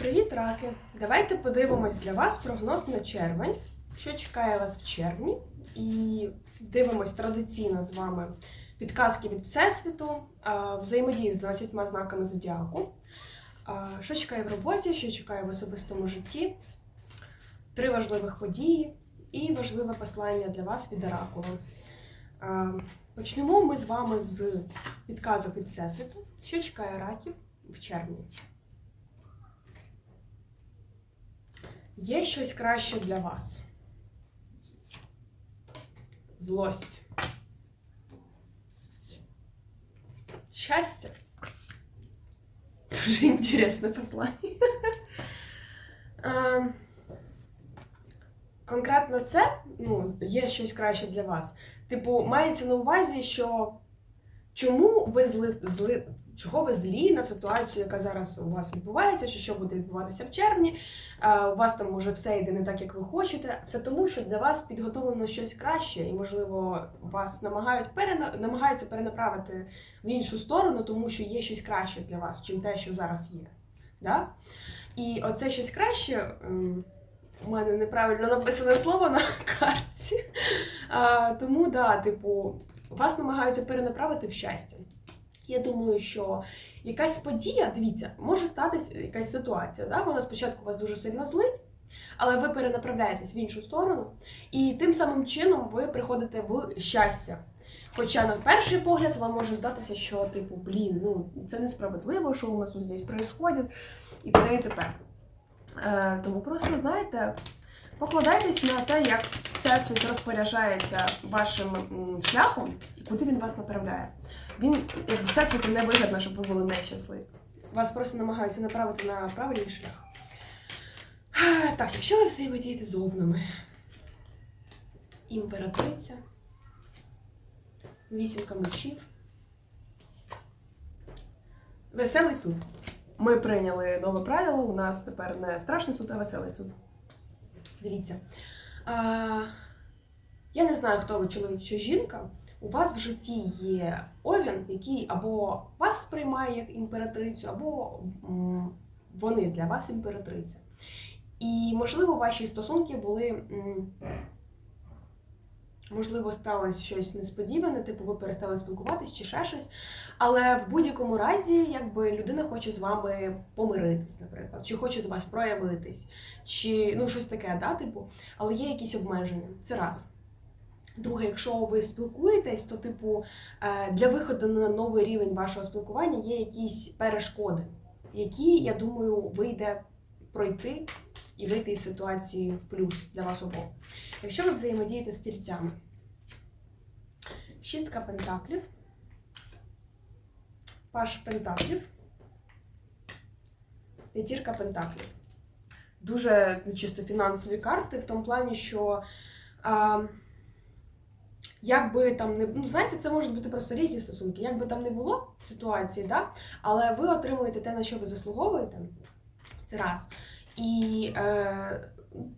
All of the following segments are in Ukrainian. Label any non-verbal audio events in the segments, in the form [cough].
Привіт, раки! Давайте подивимось для вас прогноз на червень, що чекає вас в червні. І дивимось традиційно з вами підказки від Всесвіту, взаємодії з 20 знаками зодіаку. Що чекає в роботі, що чекає в особистому житті, три важливих події і важливе послання для вас від Оракулу. А, Почнемо ми з вами з підказок від Всесвіту, що чекає раків в червні. Є щось краще для вас. Злость. Щастя. Дуже інтересне послання. Е, Конкретно це ну, є щось краще для вас. Типу, мається на увазі, що чому ви зли, зли, чого ви злі на ситуацію, яка зараз у вас відбувається, чи що буде відбуватися в червні. У вас там може все йде не так, як ви хочете. Це тому, що для вас підготовлено щось краще, і, можливо, вас намагають перена... намагаються перенаправити в іншу сторону, тому що є щось краще для вас, чим те, що зараз є. Да? І оце щось краще. У мене неправильно написане слово на карті. А, тому, да, типу, вас намагаються перенаправити в щастя. Я думаю, що якась подія, дивіться, може статись якась ситуація. Да? Вона спочатку вас дуже сильно злить, але ви перенаправляєтесь в іншу сторону, і тим самим чином ви приходите в щастя. Хоча на перший погляд вам може здатися, що типу, блін, ну це несправедливо, що у нас тут здесь происходит, і т.д. і т.п. Е, тому просто знаєте, покладайтесь на те, як всесвіт розпоряджається вашим шляхом куди він вас направляє. Він всесвіту не вигідно, щоб ви були нещасливі. Вас просто намагаються направити на правильний шлях. Так, якщо ви взаємодієте з овнами, імператриця, вісімка мечів, веселий суд. Ми прийняли нове правило, у нас тепер не страшний суд, а веселий суд. Дивіться. Я не знаю, хто ви чоловік чи жінка. У вас в житті є овін, який або вас сприймає як імператрицю, або вони для вас імператриця. І, можливо, ваші стосунки були. Можливо, сталося щось несподіване, типу ви перестали спілкуватись чи ще щось. Але в будь-якому разі, якби людина хоче з вами помиритись, наприклад, чи хоче до вас проявитись, чи ну щось таке, да, типу, але є якісь обмеження. Це раз. Друге, якщо ви спілкуєтесь, то, типу, е, для виходу на новий рівень вашого спілкування є якісь перешкоди, які, я думаю, вийде пройти і вийти із ситуації в плюс для вас обох. Якщо ви взаємодієте з тільцями, шістка пентаклів, паш пентаклів, п'ятірка пентаклів. Дуже чисто фінансові карти в тому плані, що. А, як би там не ну знаєте, це можуть бути просто різні стосунки. Як би там не було ситуації, да? але ви отримуєте те, на що ви заслуговуєте. Це раз. І е,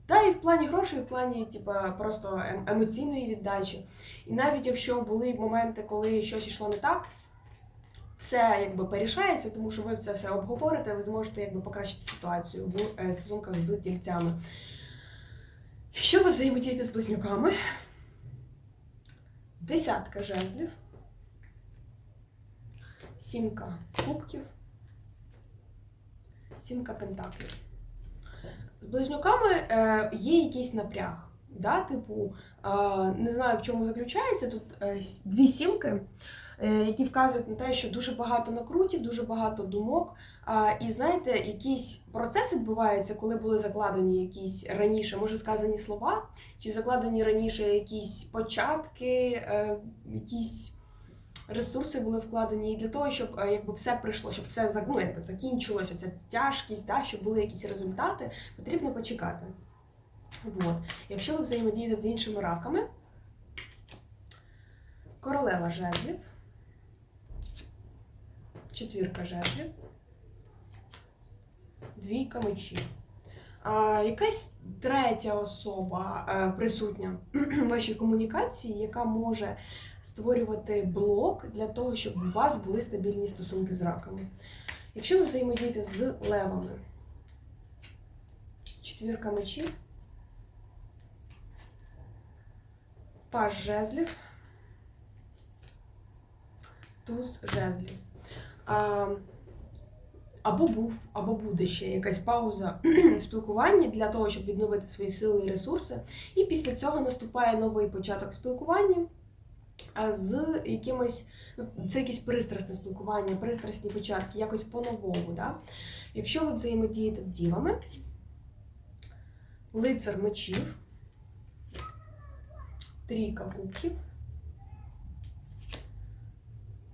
та і в плані грошей, і в плані типа, просто ем- емоційної віддачі. І навіть якщо були моменти, коли щось йшло не так, все якби порішається, тому що ви це все обговорите, ви зможете якби покращити ситуацію в е, стосунках з тільцями. Якщо ви взаємодієте з близнюками, десятка жезлів, сімка кубків, сімка пентаклів. З близнюками е, є якийсь напряг. Да? Типу, е, не знаю, в чому заключається. Тут е, дві сімки, які вказують на те, що дуже багато накрутів, дуже багато думок. І знаєте, якийсь процес відбувається, коли були закладені якісь раніше, може сказані слова, чи закладені раніше якісь початки, якісь ресурси були вкладені і для того, щоб е, якби все прийшло, щоб все зак- ну, якби закінчилося, ця тяжкість, да, щоб були якісь результати, потрібно почекати. Вот. Якщо ви взаємодієте з іншими равками, королева жезлів, четвірка жезлів, двійка мечів. А, якась третя особа е, присутня [clears throat] в вашій комунікації, яка може створювати блок для того, щоб у вас були стабільні стосунки з раками. Якщо ви взаємодієте з левами, Четвірка мечів. Паж жезлів. Туз жезлів. А, або був, або буде ще якась пауза [clears throat] в спілкуванні для того, щоб відновити свої сили і ресурси. І після цього наступає новий початок спілкування з якимось, ну, це якесь пристрасне спілкування, пристрасні початки, якось по-новому. Да? Якщо ви взаємодієте з дівами, лицар мечів, трійка кубків,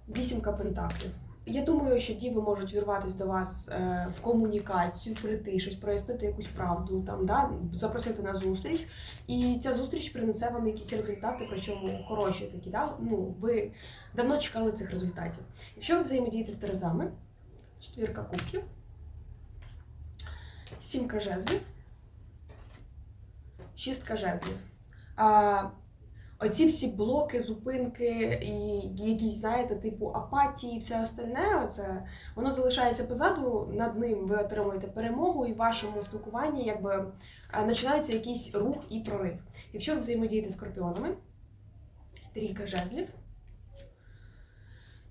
вісімка пентаклів. Я думаю, що діви можуть вірватися до вас е, в комунікацію, прийти, щось прояснити якусь правду, там, да, запросити на зустріч. І ця зустріч принесе вам якісь результати, причому хороші такі. Да? Ну, ви давно чекали цих результатів. Якщо ви взаємодієте з Терезами, четвірка кубків, сімка жезлів, шістка жезлів. Оці всі блоки, зупинки і якісь, знаєте, типу апатії і все остальне, оце, воно залишається позаду, над ним ви отримуєте перемогу, і в вашому спілкуванні якби починається якийсь рух і прорив. Якщо ви взаємодієте з скорпіонами, трійка жезлів,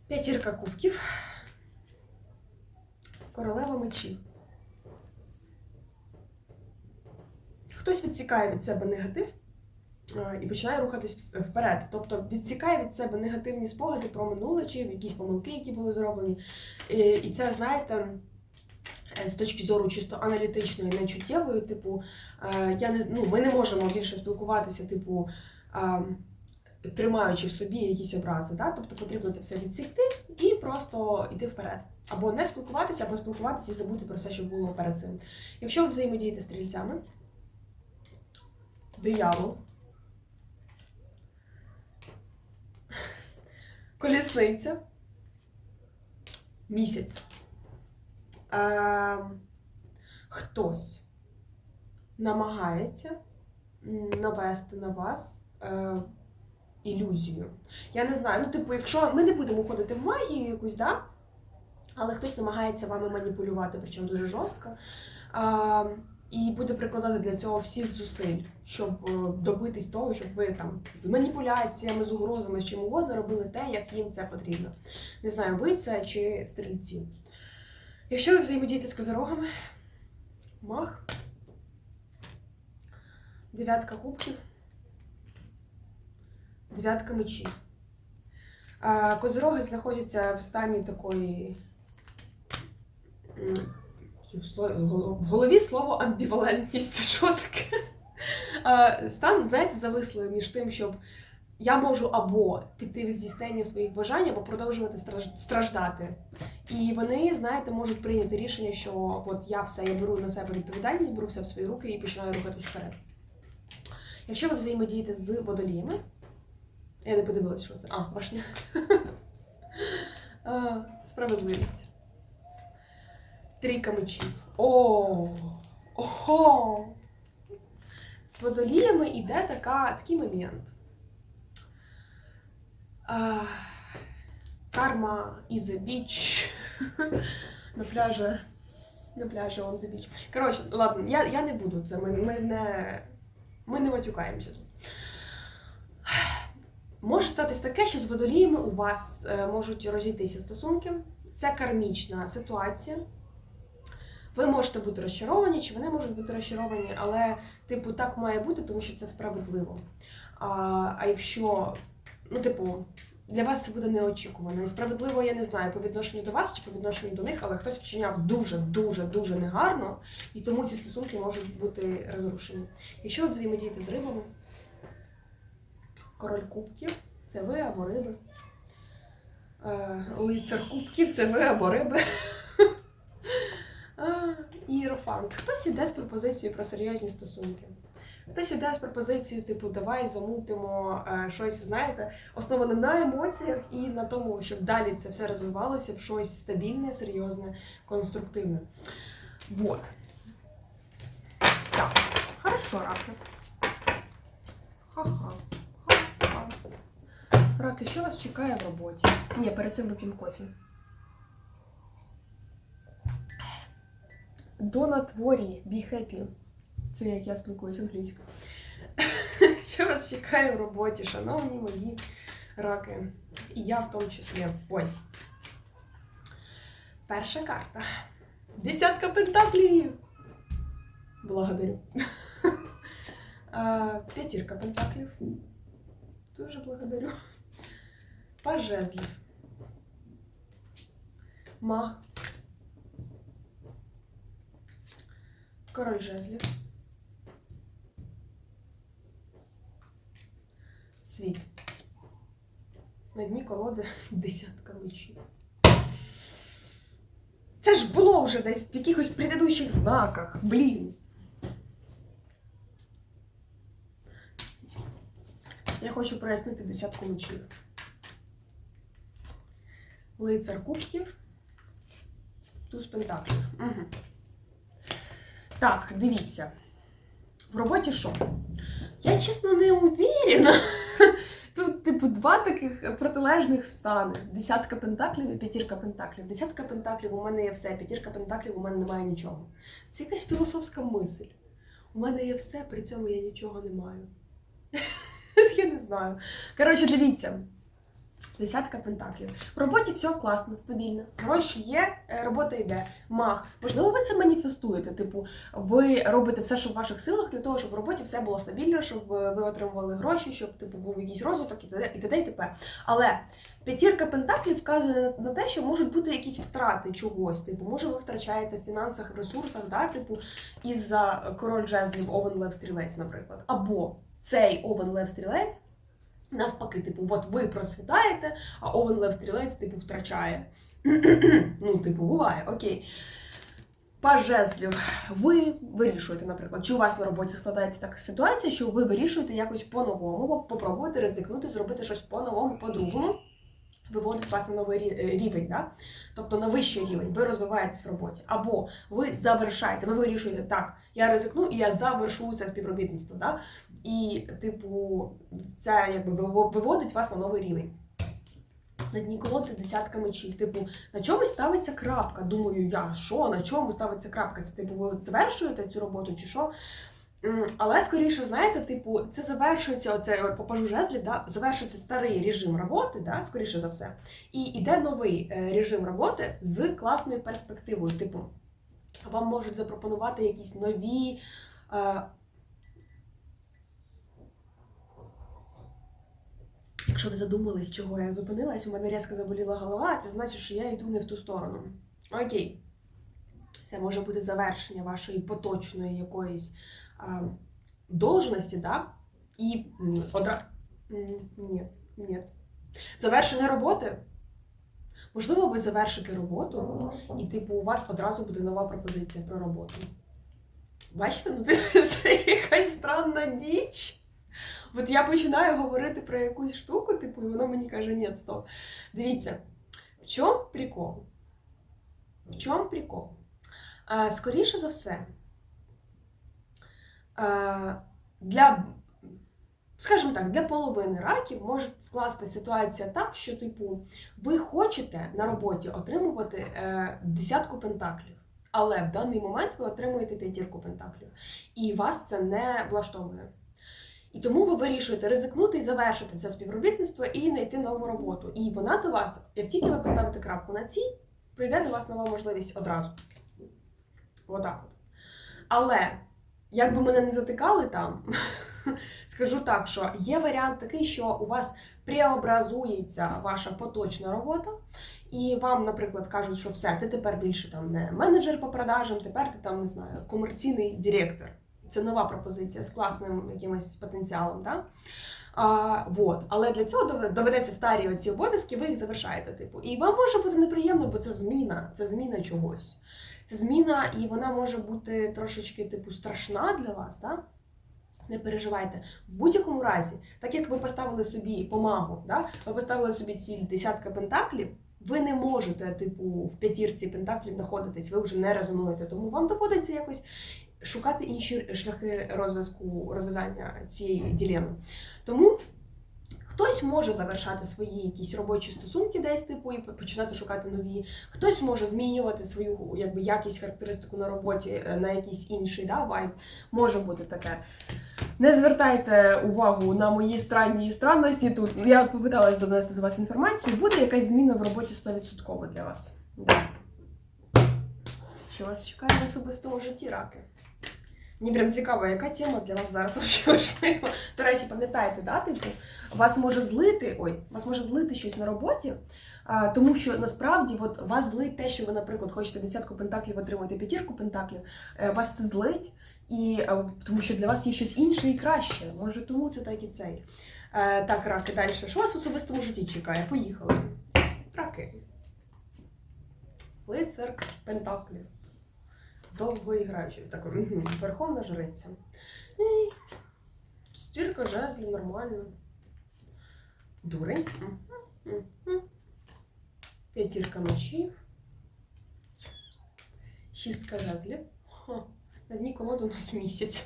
п'ятірка кубків, королева мечів. Хтось відсікає від себе негатив е, і починає рухатись вперед. Тобто відсікає від себе негативні спогади про минуле чи якісь помилки, які були зроблені. І, це, знаєте, е, з точки зору чисто аналітичної, не чуттєвої, типу, е, я не, ну, ми не можемо більше спілкуватися, типу. е, Тримаючи в собі якісь образи, да? тобто потрібно це все відсікти і просто йти вперед. Або не спілкуватися, або спілкуватися і забути про все, що було перед цим. Якщо ви взаємодієте стрільцями, диявол, колісниця, місяць. Е, хтось намагається навести на вас е, ілюзію. Я не знаю, ну, типу, якщо ми не будемо входити в магію якусь, да? але хтось намагається вами маніпулювати, причому дуже жорстко. А, і буде прикладати для цього всіх зусиль, щоб е, добитись того, щоб ви там з маніпуляціями, з угрозами, з чим угодно робили те, як їм це потрібно. Не знаю, ви це чи стрільці. Якщо ви взаємодієте з козорогами, мах, дев'ятка кубків, дев'ятка мечів. Козороги знаходяться в стані такої. В голові слово амбівалентність. [laughs] Що таке? Стан, знаєте, зависли між тим, щоб я можу або піти в здійснення своїх бажань, або продовжувати страждати. І вони, знаєте, можуть прийняти рішення, що от я все, я беру на себе відповідальність, беру все в свої руки і починаю рухатись вперед. Якщо ви взаємодієте з водоліями, я не подивилась, що це. А, башня. [laughs] Справедливість. Трійка мечів. О! Ого! З водоліями йде така, такий момент. А, карма is a beach. На пляжі. На пляжі on the beach. Коротше, ладно, я, я не буду це. Ми, ми не. Ми не матюкаємося тут. Може статись таке, що з водоліями у вас е, можуть розійтися стосунки. Це кармічна ситуація. Ви можете бути розчаровані, чи вони можуть бути розчаровані, але, типу, так має бути, тому що це справедливо. А, а якщо, ну, типу, для вас це буде неочікувано. І справедливо, я не знаю, по відношенню до вас чи по відношенню до них, але хтось вчиняв дуже, дуже, дуже негарно, і тому ці стосунки можуть бути розрушені. Якщо ви взаємодієте з рибами, король кубків це ви або риби. Е, Лицар кубків це ви або риби. А, Хтось іде з пропозицією про серйозні стосунки. Хтось іде з пропозицією, типу, давай замутимо е, щось, знаєте, основане на емоціях і на тому, щоб далі це все розвивалося в щось стабільне, серйозне, конструктивне. Вот. Так. Хорошо, раки. Ха-ха. Раки, що вас чекає в роботі? Ні, перед цим вип'ємо кофі. До на творі, be happy. Це як я спілкуюся англійською. [laughs] Що вас чекає в роботі, шановні мої раки? І я в тому числі. Ой. Перша карта. Десятка пентаклів. Благодарю. [laughs] П'ятірка пентаклів. Дуже благодарю. Паж жезлів. Король жезлів. Світ. На дні колоди [laughs] десятка мечів. Це ж було вже десь в якихось предыдущих знаках. Блін. Я хочу прояснити десятку мечів. Лицар кубків. Туз пентаклів. Угу. Так, дивіться. В роботі що? Я чесно не уверена. [laughs] Тут, типу, два таких протилежних стани. Десятка пентаклів і п'ятірка пентаклів. Десятка пентаклів у мене є все, п'ятірка пентаклів у мене немає нічого. Це якась філософська мисль. У мене є все, при цьому я нічого не маю. [laughs] Я не знаю. Коротше, дивіться. Десятка пентаклів. В роботі все класно, стабільно. Гроші є, е, робота йде. Мах. Можливо, ви це маніфестуєте. Типу, ви робите все, що в ваших силах, для того, щоб в роботі все було стабільно, щоб е, ви отримували гроші, щоб типу був якийсь розвиток і т.д. і т.д. і т.п. Але п'ятірка пентаклів вказує на- те, що можуть бути якісь втрати чогось. Типу, може, ви втрачаєте в фінансах, ресурсах, да, типу, із-за король жезлів Овен Лев Стрілець, наприклад. Або цей Овен Лев Стрілець. Навпаки, типу, от ви процвітаєте, а Овен Лев Стрілець, типу, втрачає. [clears throat] ну, типу, буває, окей. Паж. Ви вирішуєте, наприклад, чи у вас на роботі складається така ситуація, що ви вирішуєте якось по-новому, попробуєте ризикнути, зробити щось по-новому, по-другому, виводить вас на новий е, рівень, да? тобто на вищий рівень, ви розвиваєтесь в роботі. Або ви завершаєте, ви вирішуєте, так, я ризикну і я завершу це співробітництво. Да? І, типу, це якби виводить вас на новий рівень. На дні колоди десятка мечів. Типу, на чомусь ставиться крапка. Думаю, я що, на чому ставиться крапка? Це типу, ви завершуєте цю роботу чи що? Але скоріше, знаєте, типу, це завершується оце по пажу жезлів, да, завершується старий режим роботи, да, скоріше за все, і йде новий е, режим роботи з класною перспективою. Типу, вам можуть запропонувати якісь нові. Якщо ви задумались, чого я зупинилась, у мене різко заболіла голова, це значить, що я йду не в ту сторону. Окей. Це може бути завершення вашої поточної якоїсь а, должності, да? І м, одра... Ні, ні. Завершення роботи. Можливо, ви завершите роботу, і, типу, у вас одразу буде нова пропозиція про роботу. Бачите, ну [laughs] це якась странна діч. От я починаю говорити про якусь штуку, типу, і воно мені каже, ні, стоп. Дивіться, в чому прикол? В чому прикол? А, скоріше за все, а, для, скажімо так, для половини раків може скласти ситуація так, що, типу, ви хочете на роботі отримувати е, десятку пентаклів. Але в даний момент ви отримуєте п'ятірку пентаклів, і вас це не влаштовує. І тому ви вирішуєте ризикнути і завершити це співробітництво і знайти нову роботу. І вона до вас, як тільки ви поставите крапку на цій, прийде до вас нова можливість одразу. Отак от. Але, як би мене не затикали там, [laughs] скажу так, що є варіант такий, що у вас преобразується ваша поточна робота, і вам, наприклад, кажуть, що все, ти тепер більше там не менеджер по продажам, тепер ти там не знаю, комерційний директор. Це нова пропозиція з класним якимось потенціалом. Да? А, вот. Але для цього доведеться старі оці обов'язки, ви їх завершаєте. Типу. І вам може бути неприємно, бо це зміна, це зміна чогось. Це зміна, і вона може бути трошечки типу, страшна для вас. Да? Не переживайте. В будь-якому разі, так як ви поставили собі помагу, да? ви поставили собі ціль десятка пентаклів, ви не можете, типу, в п'ятірці пентаклів знаходитись, ви вже не резонуєте. Тому вам доводиться якось шукати інші шляхи розв'язку розв'язання цієї ділеми. Тому Хтось може завершати свої якісь робочі стосунки десь типу і починати шукати нові. Хтось може змінювати свою якби якість характеристику на роботі е, на якийсь інший да, вайб. Може бути таке. Не звертайте увагу на мої странні странності. Тут я попиталась донести до вас інформацію. Буде якась зміна в роботі 100% для вас. Да. Що вас чекає в особистому житті раки? Мені прям цікаво, яка тема для вас зараз [laughs] важлива. До речі, пам'ятаєте, да, типу, вас може злити, ой, вас може злити щось на роботі, тому що насправді от, вас злить те, що ви, наприклад, хочете десятку пентаклів отримати п'ятірку пентаклів, е, вас це злить, і, е, тому що для вас є щось інше і краще. Може, тому це так і цей. Е, так, раки, далі. Що вас в особистому житті чекає? Поїхали. Раки. Лицар Пентаклів. Довгоіграючий. Так. Верховна жриця. Ей, Стільки жезлів, нормально. Дурень. П'ятірка мечів. Шістка жезлів. На дні колоди у нас місяць.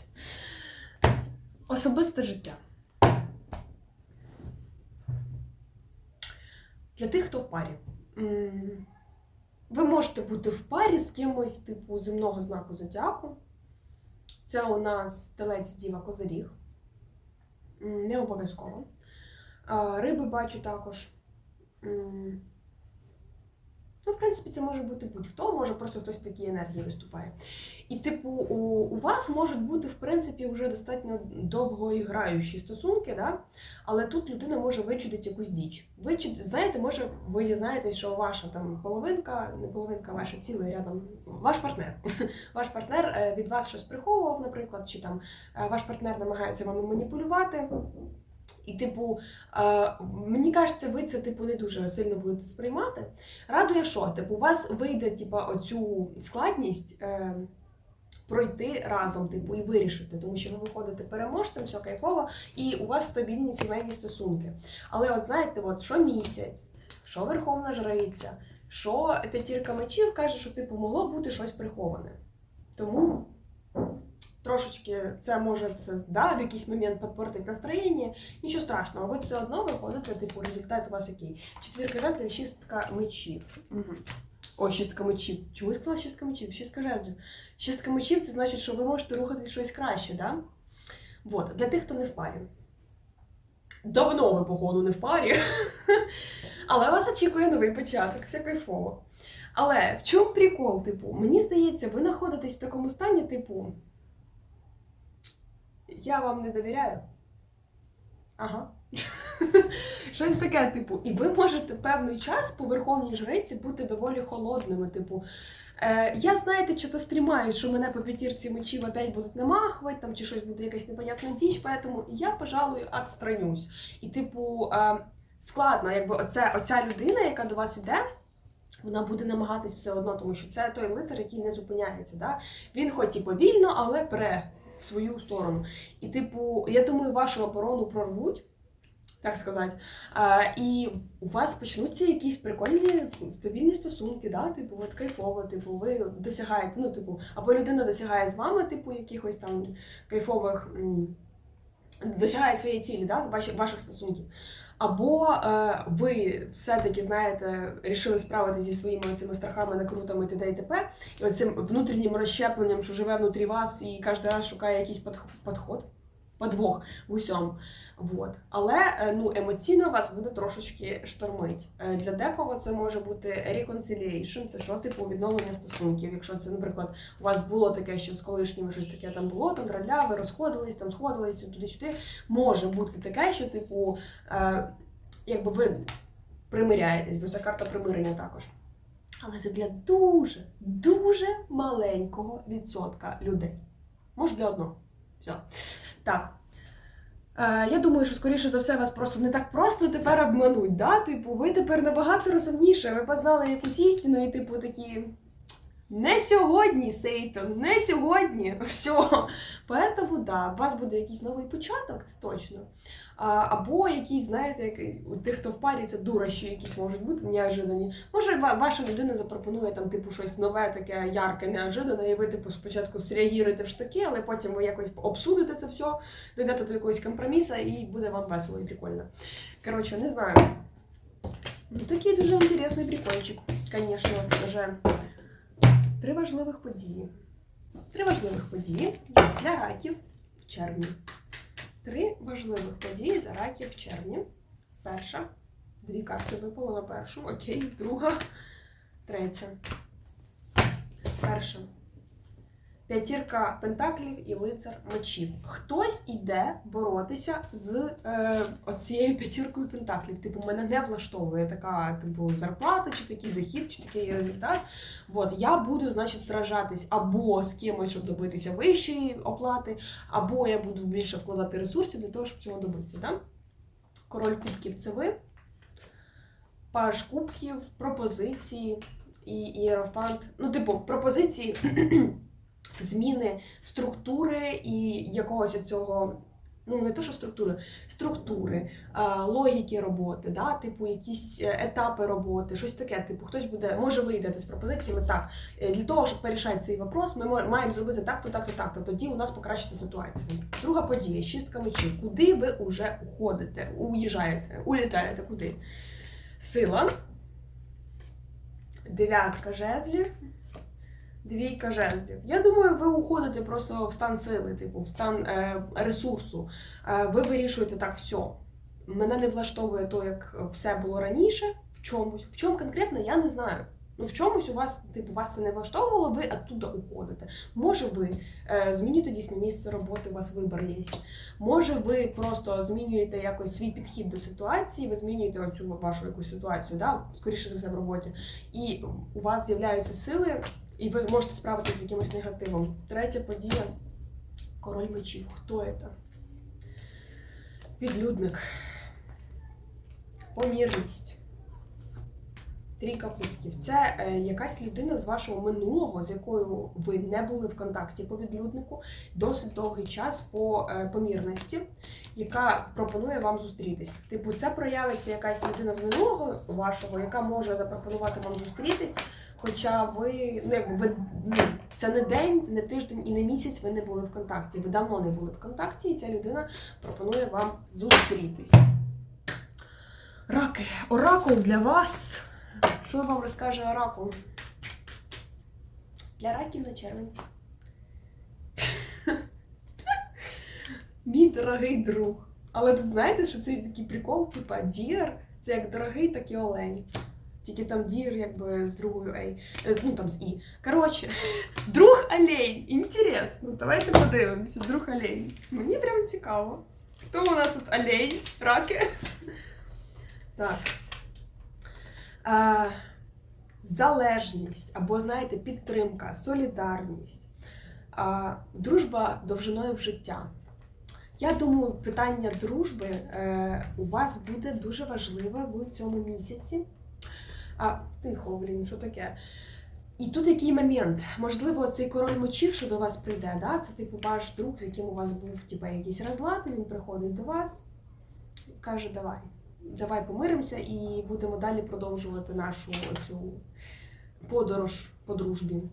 Особисте життя. Для тих, хто в парі. Ви можете бути в парі з кимось, типу, земного знаку зодіаку. Це у нас телець діва козиріг. Не обов'язково. Риби бачу також. Ну, в принципі, це може бути будь-хто, може просто хтось в такій енергії виступає. І, типу, у, у вас можуть бути, в принципі, вже достатньо довгоіграючі стосунки, да? але тут людина може вичудити якусь діч. Вичуд... Знаєте, може, ви дізнаєтесь, що ваша там половинка, не половинка, ваша цілий рядом, ваш партнер. [laughs] Ваш партнер е, від вас щось приховував, наприклад, чи там е, ваш партнер намагається вами маніпулювати. І, типу, е, мені кажеться, ви це типу не дуже сильно будете сприймати. Радує, що типу, у вас вийде типу, оцю складність е, пройти разом, типу, і вирішити, тому що ви виходите переможцем, все кайфово, і у вас стабільні сімейні стосунки. Але от знаєте, от що місяць, що Верховна Жриця, що п'ятірка мечів каже, що типу могло бути щось приховане. Тому трошечки це може це да, в якийсь момент підпортить настроєння. Нічого страшного, ви все одно виходите, типу, результат у вас який. Четвірка жезлів, шістка мечів. Угу. Ой, шістка мечів. Чому я сказала шістка мечів? Шістка жезлів. Шістка мечів це значить, що ви можете рухатись щось краще, да? Вот. Для тих, хто не в парі. Давно ви, походу, не в парі. [laughs] Але вас очікує новий початок, все кайфово. Але в чому прикол? Типу, мені здається, ви знаходитесь в такому стані, типу. Я вам не довіряю. Ага. [laughs] Щось таке, типу, і ви можете певний час по верховній жриці бути доволі холодними. Типу, е, я знаєте, що то стрімаю, що мене по п'ятірці мечів опять будуть намахувати, там чи щось буде якась непонятна діч, поэтому я, пожалуй, отстранюсь. І, типу, е, складно, якби оце, оця людина, яка до вас іде. Вона буде намагатись все одно, тому що це той лицар, який не зупиняється. Да? Він хоч і повільно, але пре в свою сторону. І, типу, я думаю, вашу оборону прорвуть, так сказати. А, і у вас почнуться якісь прикольні стабільні стосунки, да? типу, от кайфово, типу, ви досягаєте, ну, типу, або людина досягає з вами, типу, якихось там кайфових. Досягає своєї цілі, да, ваших, стосунків. Або е, ви все-таки, знаєте, рішили справитися зі своїми цими страхами, накрутами т.д. і т.п. І оцим внутрішнім розщепленням, що живе внутрі вас і кожен раз шукає якийсь подх- подход, подвох в усьому. Вот. Але е, ну, емоційно вас буде трошечки штормить. Е, Для декого це може бути reconciliation, це що типу відновлення стосунків. Якщо це, наприклад, у вас було таке, що з колишніми щось таке там було, там драля, ви розходились, там сходились туди-сюди. Може бути таке, що типу, е, якби ви примиряєтесь, бо це карта примирення також. Але це для дуже, дуже маленького відсотка людей. Може для одного. Все. Так. Е, я думаю, що скоріше за все вас просто не так просто тепер обмануть. Да? Типу, ви тепер набагато розумніше, ви познали якусь істину і, типу, такі. Не сьогодні, Сейтон, не сьогодні. [laughs] Все. Поэтому, да, у вас буде якийсь новий початок, це точно. Або якісь, знаєте, як тих, хто в парі, це дурощі якісь можуть бути неожидані. Може, ваша людина запропонує там, типу, щось нове, таке ярке, неожиданне, і ви, типу, спочатку зреагуєте в штаки, але потім ви якось обсудите це все, дійдете до якогось компромісу, і буде вам весело і прикольно. Коротше, не знаю. Такий дуже інтересний прикольчик, звісно, вже. Три важливих події. Три важливих події для раків в червні. Три важливих події для раків в червні. Перша. Дві карти випало на першу. Окей, друга, третя. Перша. П'ятірка пентаклів і лицар мечів. Хтось іде боротися з е, оцією п'ятіркою пентаклів. Типу, мене не влаштовує така типу, зарплата, чи такий дохід, чи такий результат. От я буду, значить, сражатись або з кимось, щоб добитися вищої оплати, або я буду більше вкладати ресурсів для того, щоб цього добитися. Да? Король кубків це ви. Паж кубків, пропозиції і ієрофант. Ну, типу, пропозиції зміни структури і якогось цього. Ну, не то, що структури, структури, логіки роботи, да? типу, якісь е, етапи роботи, щось таке. Типу, хтось буде, може ви йдете з пропозиціями так. е, Для того, щоб порішати цей вопрос, ми маємо зробити так-то, так-то, так-то. Тоді у нас покращиться ситуація. Друга подія, шістка мечів. Куди ви вже уходите, уїжджаєте, улітаєте, куди? Сила. Дев'ятка жезлів. Двійка жезлів. Я думаю, ви уходите просто в стан сили, типу, в стан е, ресурсу. Е, ви вирішуєте так все. Мене не влаштовує то, як все було раніше, в чомусь. В чому конкретно, я не знаю. Ну, в чомусь у вас, типу, вас це не влаштовувало, ви оттуда уходите. Може, ви е, змінюєте дійсно місце роботи, у вас вибір є. Може, ви просто змінюєте якось свій підхід до ситуації, ви змінюєте оцю вашу якусь ситуацію, да? скоріше за все в роботі. І у вас з'являються сили, і ви зможете справитися з якимось негативом. Третя подія король мечів. Хто це? Відлюдник. Помірність. Трійка кубків. Це е, якась людина з вашого минулого, з якою ви не були в контакті по відлюднику досить довгий час по е, помірності, яка пропонує вам зустрітись. Типу, це проявиться якась людина з минулого вашого, яка може запропонувати вам зустрітись. Хоча ви, ну, якби ви ну, це не день, не тиждень і не місяць ви не були в контакті. Ви давно не були в контакті, і ця людина пропонує вам зустрітись. Раки, оракул для вас. Що вам розкаже оракул? Для раків на червень. Мій дорогий друг. Але тут знаєте, що це такий прикол, типа дір, це як дорогий, так і олень. Тільки там дір, якби з другою ей. Е, Ну там з І. Коротше, [laughs] друг олень. Інтересно. Давайте подивимося. Друг олень. Мені прям цікаво. Хто у нас тут олень? Раки? [laughs] Так. А, залежність або, знаєте, підтримка, солідарність, а, дружба довжиною в життя. Я думаю, питання дружби е, у вас буде дуже важливе в цьому місяці. А, тихо, блін, що таке? І тут який момент? Можливо, цей король мечів, що до вас прийде, да? це типу ваш друг, з яким у вас був типу, якийсь розлад, і він приходить до вас і каже, давай, давай помиримося і будемо далі продовжувати нашу цю подорож по дружбі.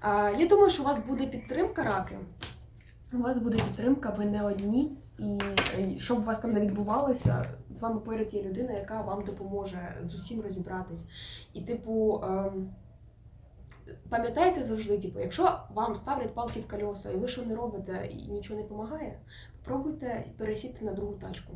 А, я думаю, що у вас буде підтримка раки. У вас буде підтримка, ви не одні. І е, що б у вас там не відбувалося, з вами поряд є людина, яка вам допоможе з усім розібратись. І, типу, ем, пам'ятайте завжди, типу, якщо вам ставлять палки в кольоса, і ви що не робите і нічого не допомагає, спробуйте пересісти на другу тачку.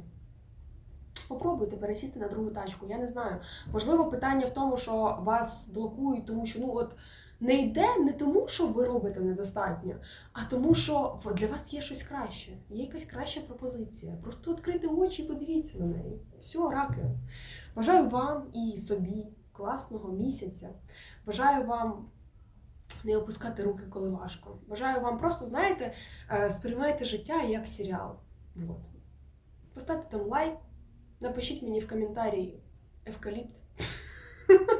Попробуйте пересісти на другу тачку. Я не знаю. Можливо, питання в тому, що вас блокують, тому що ну от не йде не тому, що ви робите недостатньо, а тому, що для вас є щось краще. Є якась краща пропозиція. Просто відкрийте очі і подивіться на неї. Все, раки. Бажаю вам і собі класного місяця. Бажаю вам не опускати руки, коли важко. Бажаю вам просто, знаєте, е, сприймайте життя як серіал. Вот. Поставте там лайк, напишіть мені в коментарі евкаліпт. [laughs]